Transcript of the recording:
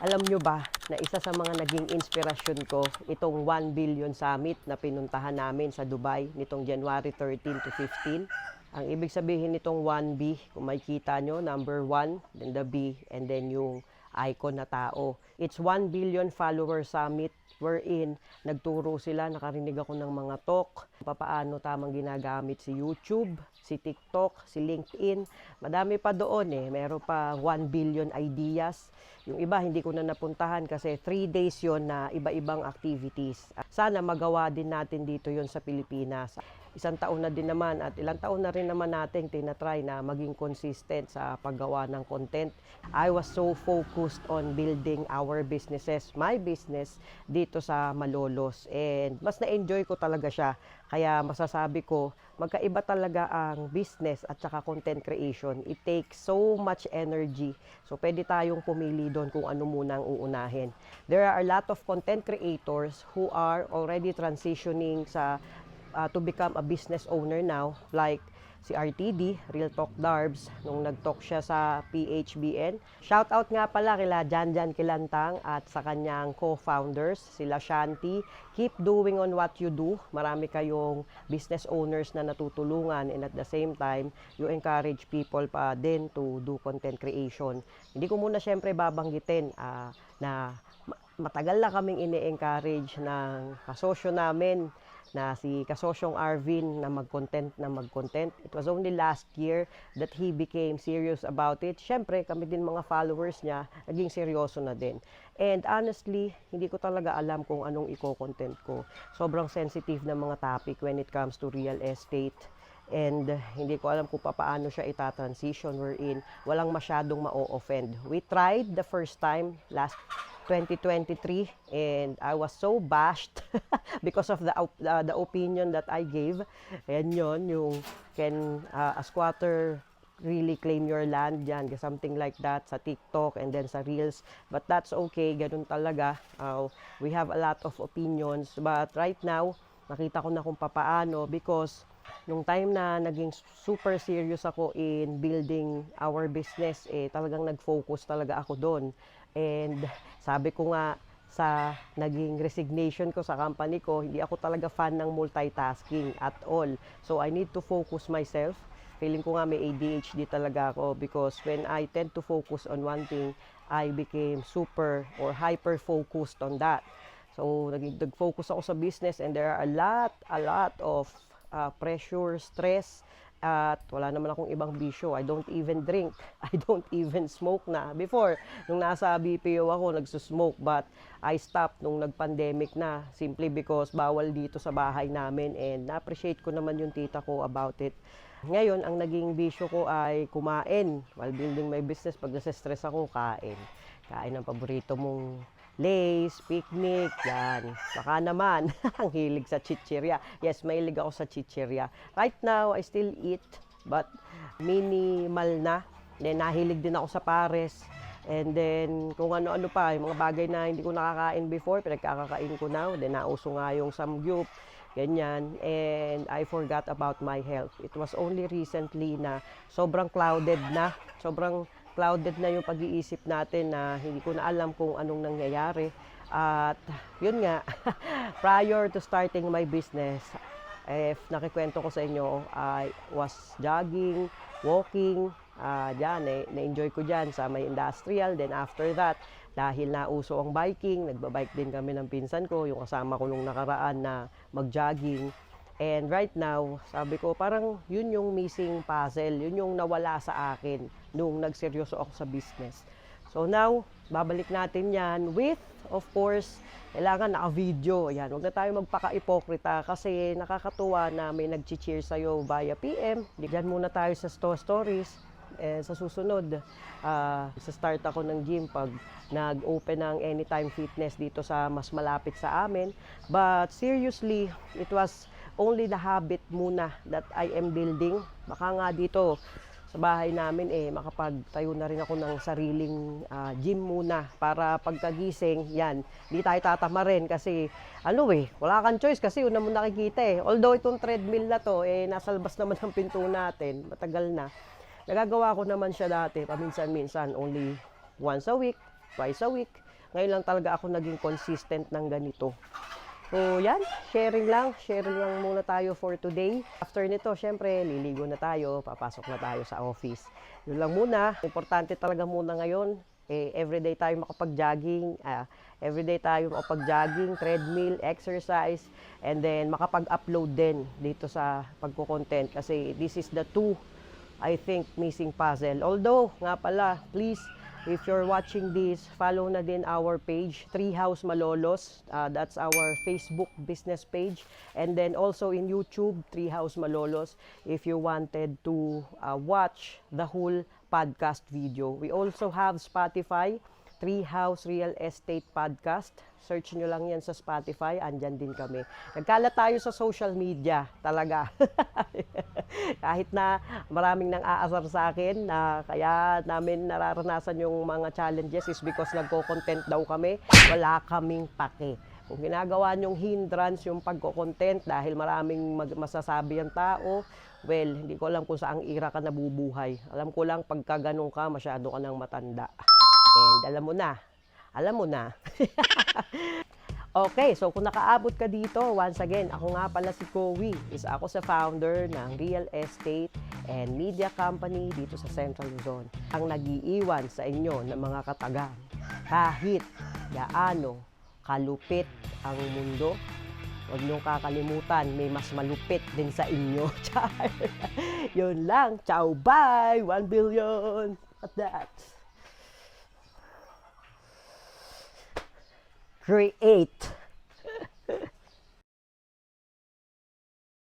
Alam nyo ba na isa sa mga naging inspirasyon ko itong 1 billion summit na pinuntahan namin sa Dubai nitong January 13 to 15. Ang ibig sabihin nitong 1B, kung makikita nyo, number 1, then the B, and then yung icon na tao. It's 1 billion follower summit wherein nagturo sila, nakarinig ako ng mga talk, papaano tamang ginagamit si YouTube, si TikTok, si LinkedIn. Madami pa doon eh. Meron pa 1 billion ideas. Yung iba hindi ko na napuntahan kasi 3 days yon na iba-ibang activities. Sana magawa din natin dito yon sa Pilipinas. Isang taon na din naman at ilang taon na rin naman natin tinatry na maging consistent sa paggawa ng content. I was so focused on building our businesses, my business dito sa Malolos and mas na-enjoy ko talaga siya. Kaya masasabi ko, magkaiba talaga ang business at saka content creation. It takes so much energy. So pwede tayong pumili doon kung ano muna ang uunahin. There are a lot of content creators who are already transitioning sa uh, to become a business owner now like si RTD, Real Talk Darbs, nung nag-talk siya sa PHBN. Shout out nga pala kila Janjan Kilantang at sa kanyang co-founders, sila Shanti. Keep doing on what you do. Marami kayong business owners na natutulungan and at the same time, you encourage people pa din to do content creation. Hindi ko muna syempre babanggitin ah, na ma- matagal na kaming ini-encourage ng kasosyo namin na si kasosyong Arvin na mag-content na mag-content. It was only last year that he became serious about it. Siyempre, kami din mga followers niya, naging seryoso na din. And honestly, hindi ko talaga alam kung anong i-content ko. Sobrang sensitive na mga topic when it comes to real estate. And hindi ko alam kung paano siya ita-transition wherein walang masyadong ma-offend. We tried the first time last 2023 and I was so bashed because of the uh, the opinion that I gave. Ayan yun, yung can uh, a squatter really claim your land yan, something like that sa TikTok and then sa Reels. But that's okay, ganun talaga. Uh, we have a lot of opinions but right now, nakita ko na kung papaano because nung time na naging super serious ako in building our business, eh, talagang nag-focus talaga ako doon. And sabi ko nga sa naging resignation ko sa company ko, hindi ako talaga fan ng multitasking at all. So I need to focus myself. Feeling ko nga may ADHD talaga ako because when I tend to focus on one thing, I became super or hyper focused on that. So nag-focus ako sa business and there are a lot, a lot of uh, pressure, stress, at wala naman akong ibang bisyo. I don't even drink. I don't even smoke na. Before, nung nasa BPO ako, nagsusmoke. But I stopped nung nag-pandemic na. Simply because bawal dito sa bahay namin. And na-appreciate ko naman yung tita ko about it. Ngayon, ang naging bisyo ko ay kumain. While building my business, pag nasa-stress ako, kain. Kain ng paborito mong Lays, picnic, yan. Baka naman, ang hilig sa chichirya. Yes, mahilig ako sa chichirya. Right now, I still eat, but minimal na. Then, nahilig din ako sa pares. And then, kung ano-ano pa, yung mga bagay na hindi ko nakakain before, pinagkakakain ko now. Then, nauso nga yung samgyup, ganyan. And I forgot about my health. It was only recently na sobrang clouded na. Sobrang clouded na yung pag-iisip natin na hindi ko na alam kung anong nangyayari. At yun nga, prior to starting my business, if nakikwento ko sa inyo, I was jogging, walking, uh, dyan, eh, na-enjoy ko dyan sa may industrial. Then after that, dahil nauso ang biking, nagbabike din kami ng pinsan ko, yung kasama ko nung nakaraan na mag-jogging. And right now, sabi ko, parang yun yung missing puzzle, yun yung nawala sa akin nung nagseryoso ako sa business. So now, babalik natin yan with, of course, kailangan naka-video. Yan, huwag na tayo magpaka-ipokrita kasi nakakatuwa na may nag-cheer sa'yo via PM. Diyan muna tayo sa store stories. Eh, sa susunod, uh, sa start ako ng gym pag nag-open ng Anytime Fitness dito sa mas malapit sa amin. But seriously, it was only the habit muna that I am building. Baka nga dito sa bahay namin eh makapagtayo na rin ako ng sariling uh, gym muna para pagkagising yan hindi tayo tatama rin kasi ano eh wala kang choice kasi una mo nakikita eh although itong treadmill na to eh nasa labas naman ng pinto natin matagal na nagagawa ko naman siya dati paminsan-minsan only once a week twice a week Ngayon lang talaga ako naging consistent ng ganito. So, yan. Sharing lang. Sharing lang muna tayo for today. After nito, syempre, liligo na tayo. Papasok na tayo sa office. Yun lang muna. Importante talaga muna ngayon. Eh, everyday tayo makapag-jogging. ah, everyday tayo makapag-jogging, treadmill, exercise. And then, makapag-upload din dito sa pagko-content. Kasi this is the two, I think, missing puzzle. Although, nga pala, please, If you're watching this, follow na din our page, Treehouse Malolos. Uh, that's our Facebook business page. And then also in YouTube, Treehouse Malolos, if you wanted to uh, watch the whole podcast video. We also have Spotify, Treehouse Real Estate Podcast. Search nyo lang yan sa Spotify, andyan din kami. Nagkalat tayo sa social media, talaga. Kahit na maraming nang aasar sa akin, na kaya namin nararanasan yung mga challenges is because nagko-content daw kami, wala kaming pake. Kung ginagawa nyong hindrance yung pagko-content dahil maraming mag- masasabi ang tao, well, hindi ko alam kung saang ira ka nabubuhay. Alam ko lang pagka ganun ka, masyado ka nang matanda. And alam mo na, alam mo na. Okay, so kung nakaabot ka dito, once again, ako nga pala si Kowi. Is ako sa founder ng real estate and media company dito sa Central Luzon. Ang nagiiwan sa inyo ng mga katagang kahit gaano kalupit ang mundo, huwag niyong kakalimutan, may mas malupit din sa inyo. Char. Yun lang. Ciao, bye! 1 billion! At that. Create